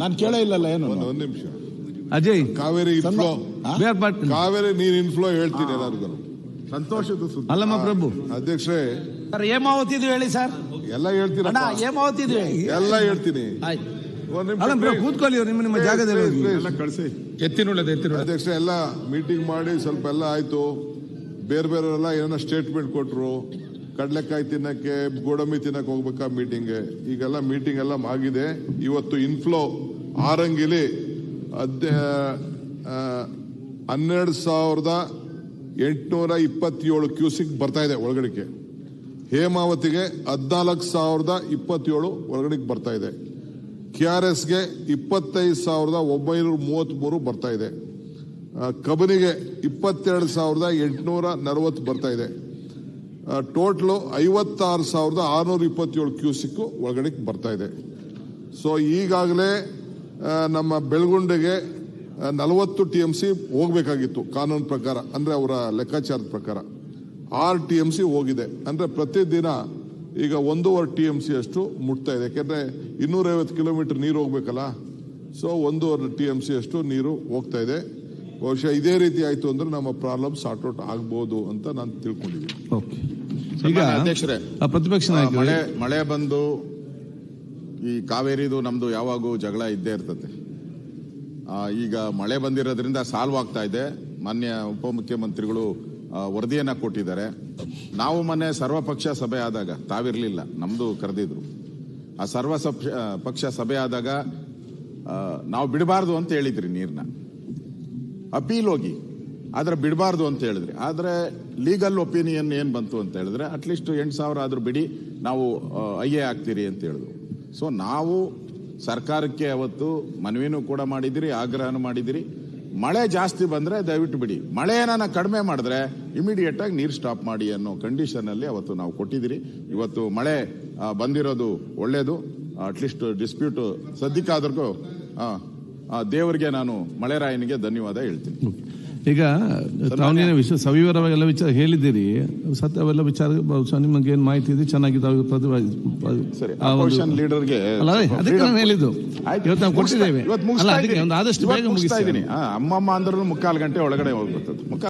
ನಾನು ಕೇಳೇ ಇಲ್ಲಲ್ಲ ಏನು? ಒಂದ್ ನಿಮಿಷ. ಅಜಯ್ ಕಾವೇರಿ ಇನ್ಫ್ಲೋ ಕಾವೇರಿ ನೀರ್ ಇನ್ಫ್ಲೋ ಹೇಳ್ತೀನಿ ಎಲ್ಲರಿಗೂ. ಸಂತೋಷದ ಸುದ್ದಿ. ಅಲ್ಲಮ್ಮ ಪ್ರಭು ಅಧ್ಯಕ್ಷರೇ. ಸರ್ ಹೇಮಾವತಿದು ಹೇಳಿ ಸರ್. ಎಲ್ಲ ಅಣ್ಣ ಹೇಳ್ತೀರಪ್ಪ ಹೇಮಾವತಿದು ಹೇಳಿ. ಎಲ್ಲ ಹೇಳ್ತೀನಿ. ಕೂತ್ಕೊಳ್ಳಿ ನಿಮ್ಮ ನಿಮ್ಮ ಜಾಗದಲ್ಲಿ please. ಎತ್ತಿನುಳ್ಳದು ಎತ್ತಿನುಳ್ಳ. ಅಧ್ಯಕ್ಷ ಎಲ್ಲ ಮೀಟಿಂಗ್ ಮಾಡಿ ಸ್ವಲ್ಪ ಎಲ್ಲ ಆಯ್ತು. ಬೇರೆ ಬೇರೆಯವರೆಲ್ಲ ಏನೋ ಸ್ಟೇಟ್ಮೆಂಟ್ ಕೊಟ್ರು. ಕಡ್ಲೆಕಾಯಿ ತಿನ್ನಕ್ಕೆ, ಗೋಡಂಬಿ ತಿನ್ನಕ್ಕೆ ಹೋಗ್ಬೇಕಾ ಮೀಟಿಂಗ್ಗೆ ಈಗೆಲ್ಲ ಮೀಟಿಂಗ್ ಎಲ್ಲ ಆಗಿದೆ. ಇವತ್ತು ಇನ್ಫ್ಲೋ ಆರಂಗಿಲಿ. ಹನ್ನೆರಡು ಸಾವಿರದ ಎಂಟುನೂರ ಇಪ್ಪತ್ತೇಳು ಕ್ಯೂಸಿಕ್ ಬರ್ತಾ ಇದೆ ಒಳಗಡೆಗೆ. ಹೇಮಾವತಿಗೆ ಹದಿನಾಲ್ಕು ಸಾವಿರದ ಇಪ್ಪತ್ತೇಳು ಒಳಗಡೆಗೆ ಬರ್ತಾ ಇದೆ. ಕೆ ಆರ್ ಎಸ್ಗೆ ಇಪ್ಪತ್ತೈದು ಸಾವಿರದ ಒಂಬೈನೂರ ಮೂವತ್ತ್ಮೂರು ಬರ್ತಾ ಇದೆ. ಕಬಿನಿಗೆ ಇಪ್ಪತ್ತೆರಡು ಸಾವಿರದ ಎಂಟುನೂರ ನಲವತ್ತು ಬರ್ತಾ ಇದೆ. ಟೋಟ್ಲು ಐವತ್ತಾರು ಸಾವಿರದ ಆರುನೂರ ಇಪ್ಪತ್ತೇಳು ಕ್ಯೂಸಿಕ್ಕು ಒಳಗಡೆ ಬರ್ತಾ ಇದೆ. ಸೊ ಈಗಾಗಲೇ ನಮ್ಮ ಬೆಳಗುಂಡೆಗೆ ನಲವತ್ತು ಟಿ ಎಂ ಸಿ ಹೋಗಬೇಕಾಗಿತ್ತು ಕಾನೂನು ಪ್ರಕಾರ, ಅಂದರೆ ಅವರ ಲೆಕ್ಕಾಚಾರದ ಪ್ರಕಾರ. ಆರು ಟಿ ಎಂ ಸಿ ಹೋಗಿದೆ. ಅಂದರೆ ಪ್ರತಿದಿನ ಈಗ ಒಂದೂವರೆ ಟಿ ಎಂ ಸಿ ಅಷ್ಟು ಮುಟ್ತಾ ಇದೆ. ಯಾಕೆಂದರೆ ಇನ್ನೂರೈವತ್ತು ಕಿಲೋಮೀಟರ್ ನೀರು ಹೋಗಬೇಕಲ್ಲ? ಸೊ ಒಂದೂವರೆ ಟಿ ಎಂ ಸಿ ಅಷ್ಟು ನೀರು ಹೋಗ್ತಾ ಇದೆ. ಬಹುಶಃ ಇದೇ ರೀತಿ ಆಯ್ತು ಅಂದ್ರೆ ನಮ್ಮ ಪ್ರಾಬ್ಲಮ್ ಸಾರ್ಟ್ ಔಟ್ ಆಗ್ಬೋದು ಅಂತ ನಾನು ತಿಳ್ಕೊಂಡಿದ್ದೀನಿ. ಈಗ ಅಧ್ಯಕ್ಷರೇ ಪ್ರತಿಪಕ್ಷ ಮಳೆ ಮಳೆ ಬಂದು ಈ ಕಾವೇರಿದು ನಮ್ದು ಯಾವಾಗೂ ಜಗಳ ಇದ್ದೇ ಇರ್ತದೆ. ಈಗ ಮಳೆ ಬಂದಿರೋದ್ರಿಂದ ಸಾಲ್ವ್ ಆಗ್ತಾ ಇದೆ. ಮಾನ್ಯ ಉಪಮುಖ್ಯಮಂತ್ರಿಗಳು ವರದಿಯನ್ನ ಕೊಟ್ಟಿದ್ದಾರೆ. ನಾವು ಮೊನ್ನೆ ಸರ್ವಪಕ್ಷ ಸಭೆ ಆದಾಗ ತಾವಿರ್ಲಿಲ್ಲ ನಮ್ದು ಕರೆದಿದ್ರು. ಆ ಸರ್ವ ಪಕ್ಷ ಸಭೆ ಆದಾಗ ನಾವು ಬಿಡಬಾರ್ದು ಅಂತ ಹೇಳಿದ್ರಿ ನೀರ್ನ. ಅಪೀಲ್ ಹೋಗಿ ಆದ್ರೆ ಬಿಡಬಾರ್ದು ಅಂತ ಹೇಳಿದ್ರಿ. ಆದ್ರೆ ಲೀಗಲ್ ಒಪಿನಿಯನ್ ಏನ್ ಬಂತು ಅಂತ ಹೇಳಿದ್ರೆ ಅಟ್ಲೀಸ್ಟ್ ಎಂಟು ಸಾವಿರ ಆದ್ರೂ ಬಿಡಿ, ನಾವು ಐ ಎ ಆಗ್ತೀರಿ ಅಂತ ಹೇಳಿದ್ರು. ಸೊ ನಾವು ಸರ್ಕಾರಕ್ಕೆ ಅವತ್ತು ಮನವಿನೂ ಕೂಡ ಮಾಡಿದಿರಿ ಆಗ್ರಹನೂ ಮಾಡಿದಿರಿ ಮಳೆ ಜಾಸ್ತಿ ಬಂದ್ರೆ ದಯವಿಟ್ಟು ಬಿಡಿ. ಮಳೆ ಏನಾನ ಕಡಿಮೆ ಮಾಡಿದ್ರೆ ಇಮಿಡಿಯೇಟ್ ಆಗಿ ನೀರು ಸ್ಟಾಪ್ ಮಾಡಿ ಅನ್ನೋ ಕಂಡೀಷನ್ ಅಲ್ಲಿ ಅವತ್ತು ನಾವು ಕೊಟ್ಟಿದ್ದೀರಿ. ಇವತ್ತು ಮಳೆ ಬಂದಿರೋದು ಒಳ್ಳೇದು. ಅಟ್ಲೀಸ್ಟ್ ಡಿಸ್ಪ್ಯೂಟ್ ಸದ್ಯಕ್ಕಾದ್ರೂ ದೇವರಿಗೆ ನಾನು ಮಳೆರಾಯನಿಗೆ ಧನ್ಯವಾದ ಹೇಳ್ತೀನಿ. ಈಗ ತಾವೇನು ವಿಷಯ ಸವಿವರವಾಗಿ ಎಲ್ಲ ವಿಚಾರ ಹೇಳಿದ್ದೀರಿ. ಸತ್ಯ ಅವೆಲ್ಲ ವಿಚಾರ ಬಹುಶಃ ನಿಮಗೆ ಏನು ಮಾಹಿತಿ ಇದೆ ಚೆನ್ನಾಗಿದೆ ಪ್ರತಿಭಾ- ಆ ಅಪೋಸಿಷನ್ ಲೀಡರ್ಗೆ ಅಲ್ಲ ಅದೇ ಅದಕ್ಕೆ ನಾನು ಹೇಳಿದ್ದು. ಇವತ್ತು ನಾವು ಕೊಟ್ಟಿದ್ದೇವೆ. ಅಲ್ಲ ಅದಕ್ಕೆ ಒಂದು ಆದಷ್ಟು ಬೇಗ ಮುಗಿಸ್ತಾ ಇದ್ದೀನಿ. ಅಮ್ಮಮ್ಮ ಅಂದ್ರೂ ಮುಕ್ಕಾಲು ಗಂಟೆ ಒಳಗಡೆ ಹೋಗ್ಬಿಡ್ತದೆ.